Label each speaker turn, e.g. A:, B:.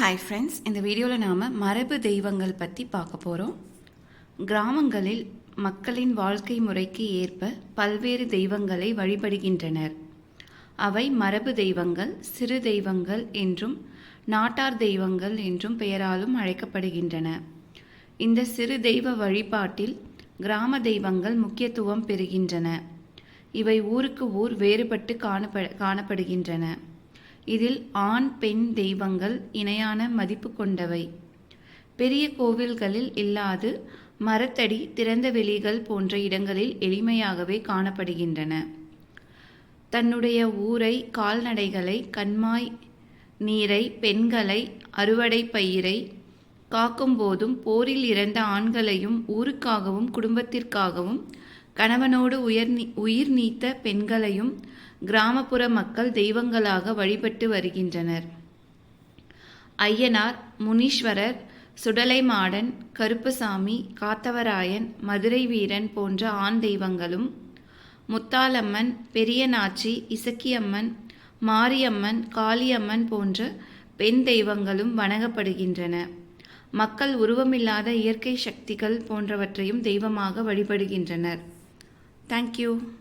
A: Hi friends இந்த வீடியோவில் நாம் மரபு தெய்வங்கள் பற்றி பார்க்க போகிறோம் கிராமங்களில் மக்களின் வாழ்க்கை முறைக்கு ஏற்ப பல்வேறு தெய்வங்களை வழிபடுகின்றனர். அவை மரபு தெய்வங்கள் சிறு தெய்வங்கள் என்றும் நாட்டார் தெய்வங்கள் என்றும் பெயராலும் அழைக்கப்படுகின்றன. இந்த சிறு தெய்வ வழிபாட்டில் கிராம தெய்வங்கள் முக்கியத்துவம் பெறுகின்றன. இவை ஊருக்கு ஊர் வேறுபட்டு காணப்ப காணப்படுகின்றன. இதில் ஆண் பெண் தெய்வங்கள் இணையான மதிப்பு கொண்டவை. பெரிய கோவில்களில் இல்லாது மரத்தடி திறந்த வெளிகள் போன்ற இடங்களில் எளிமையாகவே காணப்படுகின்றன. தன்னுடைய ஊரை கால்நடைகளை கண்மாய் நீரை பெண்களை அறுவடை பயிரை காக்கும் போதும் போரில் இறந்த ஆண்களையும் ஊருக்காகவும் குடும்பத்திற்காகவும் கணவனோடு உயர் நீ- உயிர் நீத்த பெண்களையும் கிராமப்புற மக்கள் தெய்வங்களாக வழிபட்டு வருகின்றனர். ஐயனார் முனீஸ்வரர் சுடலைமாடன் கருப்பசாமி காத்தவராயன் மதுரை வீரன் போன்ற ஆண் தெய்வங்களும் முத்தாலம்மன் பெரியநாச்சி இசக்கியம்மன் மாரியம்மன் காளியம்மன் போன்ற பெண் தெய்வங்களும் வணங்கப்படுகின்றன. மக்கள் உருவமில்லாத இயற்கை சக்திகள் போன்றவற்றையும் தெய்வமாக வழிபடுகின்றனர். Thank you.